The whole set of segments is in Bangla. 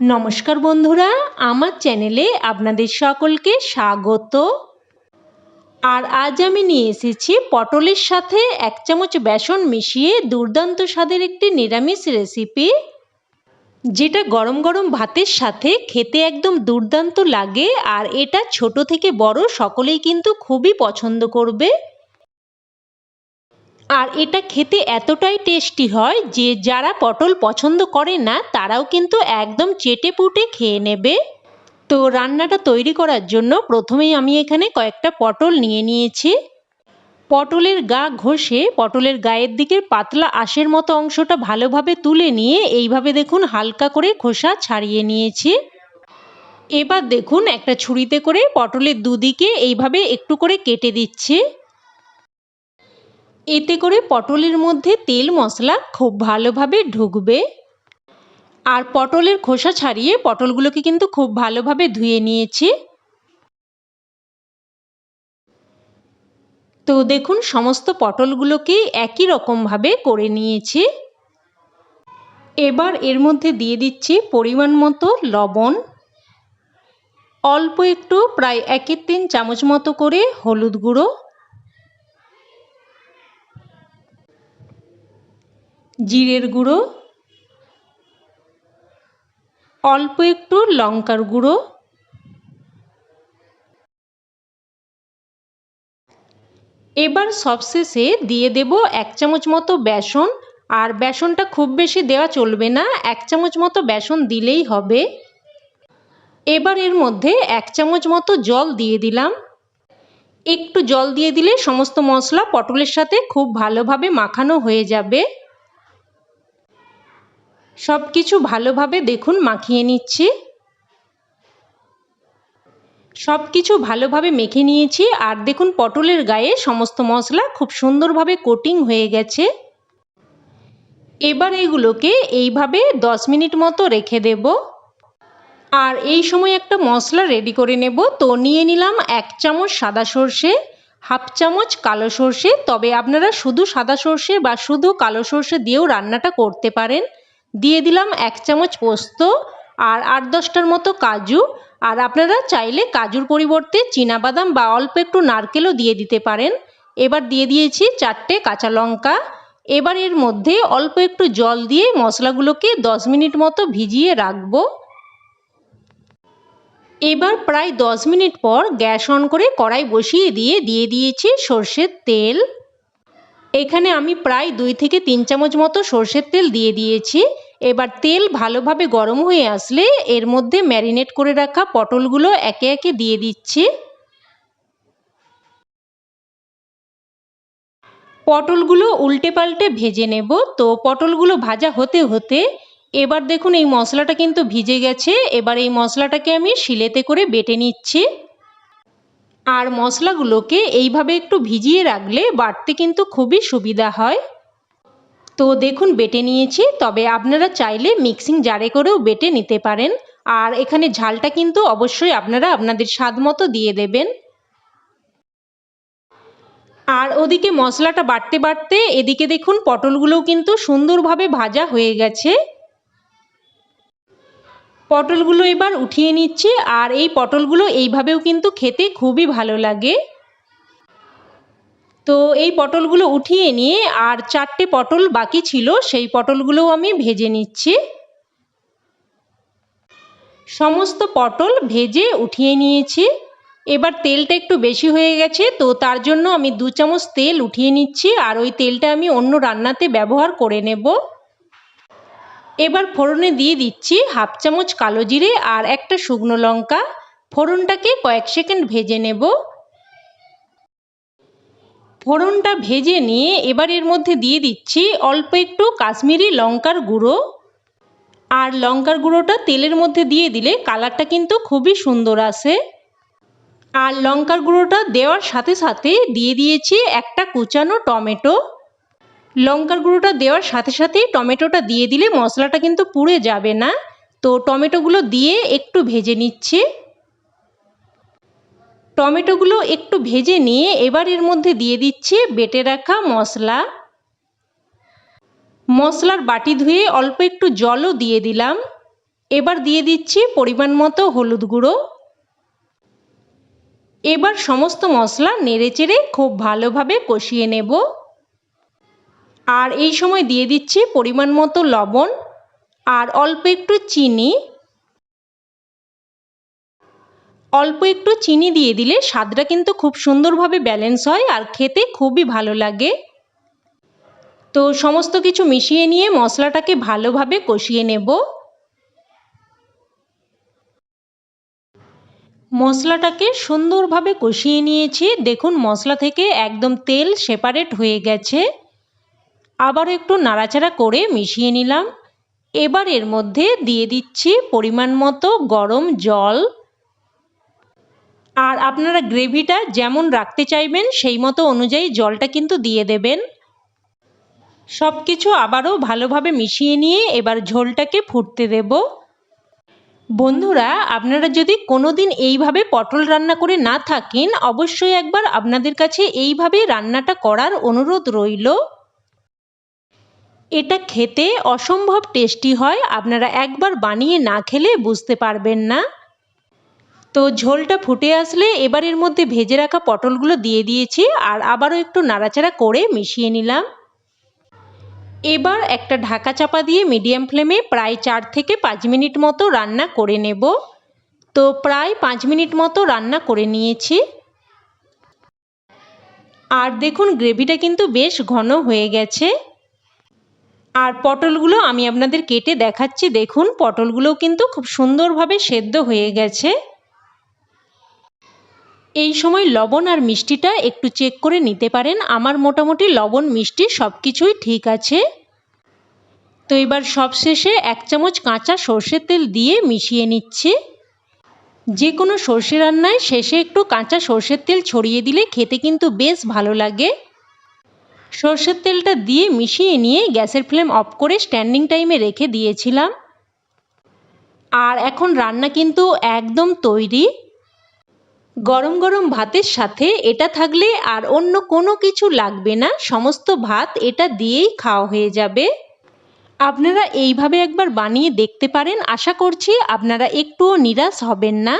নমস্কার বন্ধুরা, আমার চ্যানেলে আপনাদের সকলকে স্বাগত। আর আজ আমি নিয়ে এসেছি পটলের সাথে এক চামচ বেসন মিশিয়ে দুর্দান্ত স্বাদের একটি নিরামিষ রেসিপি যেটা গরম গরম ভাতের সাথে খেতে একদম দুর্দান্ত লাগে, আর এটা ছোট থেকে বড় সকলেই কিন্তু খুবই পছন্দ করবে। আর এটা খেতে এতটাই টেস্টি হয় যে যারা পটল পছন্দ করে না, তারাও কিন্তু একদম চেটে পুটে খেয়ে নেবে। তো রান্নাটা তৈরি করার জন্য প্রথমেই আমি এখানে কয়েকটা পটল নিয়ে নিয়েছি। পটলের গা ঘষে পটলের গায়ের দিকের পাতলা আঁশের মতো অংশটা ভালোভাবে তুলে নিয়ে এইভাবে দেখুন হালকা করে খোসা ছাড়িয়ে নিয়েছি। এবার দেখুন একটা ছুরিতে করে পটলের দুদিকে এইভাবে একটু করে কেটে দিচ্ছি। এতে করে পটলের মধ্যে তেল মশলা খুব ভালোভাবে ঢুকবে। আর পটলের খোসা ছাড়িয়ে পটলগুলোকে কিন্তু খুব ভালোভাবে ধুয়ে নিয়েছি। তো দেখুন, সমস্ত পটলগুলোকে একই রকমভাবে করে নিয়েছি। এবার এর মধ্যে দিয়ে দিচ্ছি পরিমাণ মতো লবণ। অল্প একটু, প্রায় একের তিন চামচ মতো করে হলুদ গুঁড়ো। জিরের গুঁড়ো, অল্প একটু লঙ্কার গুঁড়ো, এবার সবশেষে দিয়ে দেব এক চামচ মতো বেসন। আর বেসনটা খুব বেশি দেওয়া চলবে না, এক চামচ মতো বেসন দিলেই হবে। এবার এর মধ্যে এক চামচ মতো জল দিয়ে দিলাম। একটু জল দিয়ে দিলে সমস্ত মশলা পটলের সাথে খুব ভালোভাবে মাখানো হয়ে যাবে। সব কিছু ভালোভাবে দেখুন, মাখিয়ে নিচ্ছি। সব কিছু ভালোভাবে মেখে নিয়েছি। আর দেখুন, পটলের গায়ে সমস্ত মশলা খুব সুন্দরভাবে কোটিং হয়ে গেছে। এবার এগুলোকে এইভাবে দশ মিনিট মতো রেখে দেব। আর এই সময় একটা মশলা রেডি করে নেব। তো নিয়ে নিলাম এক চামচ সাদা সর্ষে, হাফ চামচ কালো সর্ষে। তবে আপনারা শুধু সাদা সর্ষে বা শুধু কালো সর্ষে দিয়েও রান্নাটা করতে পারেন। দিয়ে দিলাম এক চামচ পোস্ত আর আট দশটার মতো কাজু। আর আপনারা চাইলে কাজুর পরিবর্তে বাদাম বা অল্প একটু নারকেলও দিয়ে দিতে পারেন। এবার দিয়ে দিয়েছি চারটে কাঁচা লঙ্কা। এবার এর মধ্যে অল্প একটু জল দিয়ে মশলাগুলোকে দশ মিনিট মতো ভিজিয়ে রাখব। এবার প্রায় দশ মিনিট পর গ্যাস অন করে কড়াই বসিয়ে দিয়ে দিয়ে দিয়েছি সর্ষের তেল। এখানে আমি প্রায় দুই থেকে তিন চামচ মতো সর্ষের তেল দিয়ে দিয়েছি। এবার তেল ভালোভাবে গরম হয়ে আসলে এর মধ্যে ম্যারিনেট করে রাখা পটলগুলো একে একে দিয়ে দিচ্ছি। পটলগুলো উল্টে পাল্টে ভেজে নেব। তো পটলগুলো ভাজা হতে হতে এবার দেখুন এই মশলাটা কিন্তু ভিজে গেছে। এবার এই মশলাটাকে আমি শিলেতে করে বেটে নিচ্ছি। আর মশলাগুলোকে এইভাবে একটু ভিজিয়ে রাখলে বাটতে কিন্তু খুবই সুবিধা হয়। তো দেখুন, বেটে নিয়েছি। তবে আপনারা চাইলে মিক্সিং জারে করেও বেটে নিতে পারেন। আর এখানে ঝালটা কিন্তু অবশ্যই আপনারা আপনাদের স্বাদ মতো দিয়ে দেবেন। আর ওদিকে মশলাটা বাটতে বাটতে এদিকে দেখুন, পটলগুলোও কিন্তু সুন্দরভাবে ভাজা হয়ে গেছে। পটলগুলো এবার উঠিয়ে নিচ্ছি আর এই পটলগুলো এইভাবেও কিন্তু খেতে খুবই ভালো লাগে। তো এই পটলগুলো উঠিয়ে নিয়ে আর চারটে পটল বাকি ছিল, সেই পটলগুলোও আমি ভেজে নিচ্ছি। সমস্ত পটল ভেজে উঠিয়ে নিয়েছি। এবার তেলটা একটু বেশি হয়ে গেছে, তো তার জন্য আমি দু চামচ তেল উঠিয়ে নিচ্ছি আর ওই তেলটা আমি অন্য রান্নাতে ব্যবহার করে নেব। এবার ফোড়নে দিয়ে দিচ্ছি হাফ চামচ কালো জিরে আর একটা শুকনো লঙ্কা। ফোড়নটাকে কয়েক সেকেন্ড ভেজে নেব। ফোড়নটা ভেজে নিয়ে এবার এর মধ্যে দিয়ে দিচ্ছি অল্প একটু কাশ্মীরি লঙ্কার গুঁড়ো। আর লঙ্কার গুঁড়োটা তেলের মধ্যে দিয়ে দিলে কালারটা কিন্তু খুবই সুন্দর আসে। আর লঙ্কার গুঁড়োটা দেওয়ার সাথে সাথে দিয়ে দিয়েছি একটা কুচানো টমেটো। লঙ্কার গুঁড়োটা দেওয়ার সাথে সাথেই টমেটোটা দিয়ে দিলে মশলাটা কিন্তু পুড়ে যাবে না। তো টমেটোগুলো দিয়ে একটু ভেজে নিচ্ছে। টমেটোগুলো একটু ভেজে নিয়ে এবার এর মধ্যে দিয়ে দিচ্ছে বেটে রাখা মশলা। মশলার বাটি ধুয়ে অল্প একটু জলও দিয়ে দিলাম। এবার দিয়ে দিচ্ছি পরিমাণ মতো হলুদ গুঁড়ো। এবার সমস্ত মশলা নেড়েচেড়ে খুব ভালোভাবে কষিয়ে নেব। আর এই সময় দিয়ে দিচ্ছি পরিমাণ মতো লবণ আর অল্প একটু চিনি। অল্প একটু চিনি দিয়ে দিলে স্বাদটা কিন্তু খুব সুন্দরভাবে ব্যালেন্স হয় আর খেতে খুবই ভালো লাগে। তো সমস্ত কিছু মিশিয়ে নিয়ে মশলাটাকে ভালোভাবে কষিয়ে নেব। মশলাটাকে সুন্দরভাবে কষিয়ে নিয়েছি। দেখুন মশলা থেকে একদম তেল সেপারেট হয়ে গেছে। আবার একটু নাড়াচাড়া করে মিশিয়ে নিলাম। এবার এর মধ্যে দিয়ে দিচ্ছি পরিমাণ মতো গরম জল। আর আপনারা গ্রেভিটা যেমন রাখতে চাইবেন, সেই মতো অনুযায়ী জলটা কিন্তু দিয়ে দেবেন। সব কিছু আবারও ভালোভাবে মিশিয়ে নিয়ে এবার ঝোলটাকে ফুটতে দেব। বন্ধুরা, আপনারা যদি কোনো দিন এইভাবে পটল রান্না করে না থাকেন, অবশ্যই একবার আপনাদের কাছে এইভাবে রান্নাটা করার অনুরোধ রইল। এটা খেতে অসম্ভব টেস্টি হয়, আপনারা একবার বানিয়ে না খেলে বুঝতে পারবেন না। তো ঝোলটা ফুটে আসলে এবার এর মধ্যে ভেজে রাখা পটলগুলো দিয়ে দিয়েছি আর আবারও একটু নাড়াচাড়া করে মিশিয়ে নিলাম। এবার একটা ঢাকা চাপা দিয়ে মিডিয়াম ফ্লেমে প্রায় চার থেকে পাঁচ মিনিট মতো রান্না করে নেব। তো প্রায় পাঁচ মিনিট মতো রান্না করে নিয়েছি। আর দেখুন, গ্রেভিটা কিন্তু বেশ ঘন হয়ে গেছে। আর পটলগুলো আমি আপনাদের কেটে দেখাচ্ছি। দেখুন, পটলগুলোও কিন্তু খুব সুন্দরভাবে সেদ্ধ হয়ে গেছে। এই সময় লবণ আর মিষ্টিটা একটু চেক করে নিতে পারেন। আমার মোটামুটি লবণ, মিষ্টি সব কিছুই ঠিক আছে। তো এবার সবশেষে এক চামচ কাঁচা সর্ষের তেল দিয়ে মিশিয়ে নিচ্ছি। যে কোনো সর্ষে রান্নায় শেষে একটু কাঁচা সর্ষের তেল ছড়িয়ে দিলে খেতে কিন্তু বেশ ভালো লাগে। সর্ষের তেলটা দিয়ে মিশিয়ে নিয়ে গ্যাসের ফ্লেম অফ করে স্ট্যান্ডিং টাইমে রেখে দিয়েছিলাম। আর এখন রান্না কিন্তু একদম তৈরি। গরম গরম ভাতের সাথে এটা থাকলে আর অন্য কোনো কিছু লাগবে না, সমস্ত ভাত এটা দিয়েই খাওয়া হয়ে যাবে। আপনারা এইভাবে একবার বানিয়ে দেখতে পারেন। আশা করছি আপনারা একটুও নিরাশ হবেন না।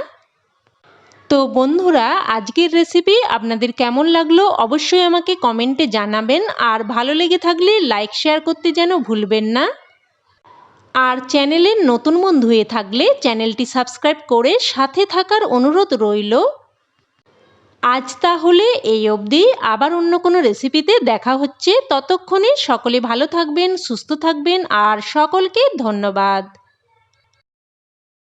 তো বন্ধুরা, আজকের রেসিপি আপনাদের কেমন লাগল অবশ্যই আমাকে কমেন্টে জানাবেন। আর ভালো লেগে থাকলে লাইক শেয়ার করতে যেন ভুলবেন না। আর চ্যানেলের নতুন বন্ধু হয়ে থাকলে চ্যানেলটি সাবস্ক্রাইব করে সাথে থাকার অনুরোধ রইল। আজ তাহলে এই অবধি। আবার অন্য কোনো রেসিপিতে দেখা হচ্ছে। ততক্ষণে সকলে ভালো থাকবেন, সুস্থ থাকবেন। আর সকলকে ধন্যবাদ।